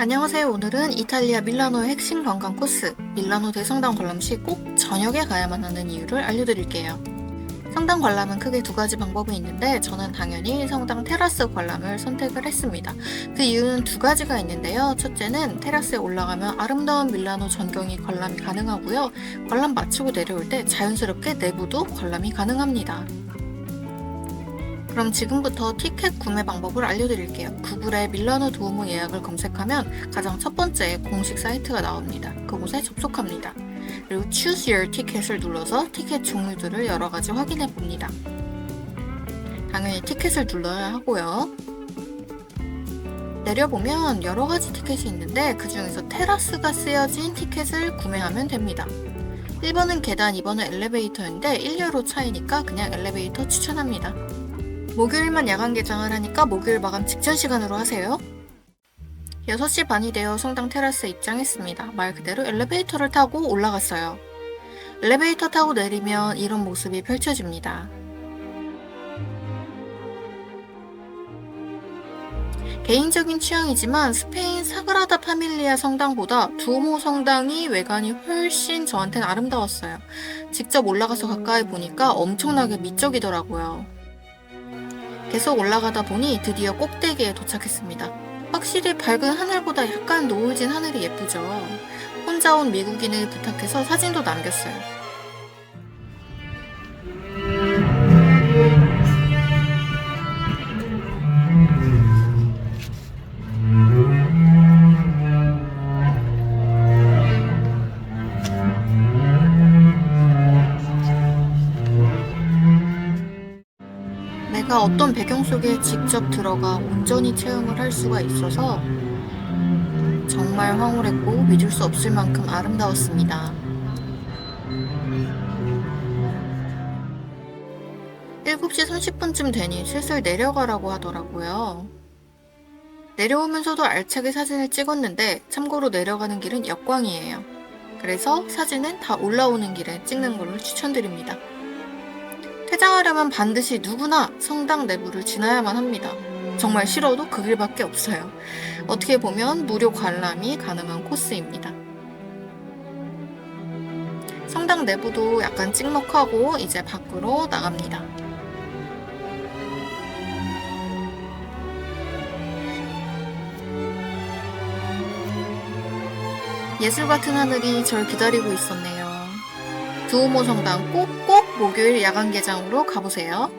안녕하세요. 오늘은 이탈리아 밀라노의 핵심 관광 코스, 밀라노 대성당 관람 시 꼭 저녁에 가야만 하는 이유를 알려드릴게요. 성당 관람은 크게 두 가지 방법이 있는데 저는 당연히 성당 테라스 관람을 선택을 했습니다. 그 이유는 두 가지가 있는데요. 첫째는 테라스에 올라가면 아름다운 밀라노 전경이 관람이 가능하고요. 관람 마치고 내려올 때 자연스럽게 내부도 관람이 가능합니다. 그럼 지금부터 티켓 구매 방법을 알려드릴게요. 구글에 밀라노 두오모 예약을 검색하면 가장 첫 번째 공식 사이트가 나옵니다. 그곳에 접속합니다. 그리고 Choose Your Ticket을 눌러서 티켓 종류들을 여러 가지 확인해 봅니다. 당연히 티켓을 눌러야 하고요. 내려보면 여러 가지 티켓이 있는데 그 중에서 테라스가 쓰여진 티켓을 구매하면 됩니다. 1번은 계단, 2번은 엘리베이터인데 1유로 차이니까 그냥 엘리베이터 추천합니다. 목요일만 야간 개장을 하니까 목요일 마감 직전 시간으로 하세요. 6시 반이 되어 성당 테라스에 입장했습니다. 말 그대로 엘리베이터를 타고 올라갔어요. 엘리베이터 타고 내리면 이런 모습이 펼쳐집니다. 개인적인 취향이지만 스페인 사그라다 파밀리아 성당보다 두오모 성당이 외관이 훨씬 저한테는 아름다웠어요. 직접 올라가서 가까이 보니까 엄청나게 미적이더라고요. 계속 올라가다 보니 드디어 꼭대기에 도착했습니다. 확실히 밝은 하늘보다 약간 노을진 하늘이 예쁘죠. 혼자 온 미국인을 부탁해서 사진도 남겼어요. 내가 어떤 배경 속에 직접 들어가 온전히 체험을 할 수가 있어서 정말 황홀했고 믿을 수 없을 만큼 아름다웠습니다. 7시 30분쯤 되니 슬슬 내려가라고 하더라고요. 내려오면서도 알차게 사진을 찍었는데 참고로 내려가는 길은 역광이에요. 그래서 사진은 다 올라오는 길에 찍는 걸로 추천드립니다. 퇴장하려면 반드시 누구나 성당 내부를 지나야만 합니다. 정말 싫어도 그 길밖에 없어요. 어떻게 보면 무료 관람이 가능한 코스입니다. 성당 내부도 약간 찍먹하고 이제 밖으로 나갑니다. 예술 같은 하늘이 절 기다리고 있었네요. 두오모 성당 꼭꼭 목요일 야간 개장으로 가보세요.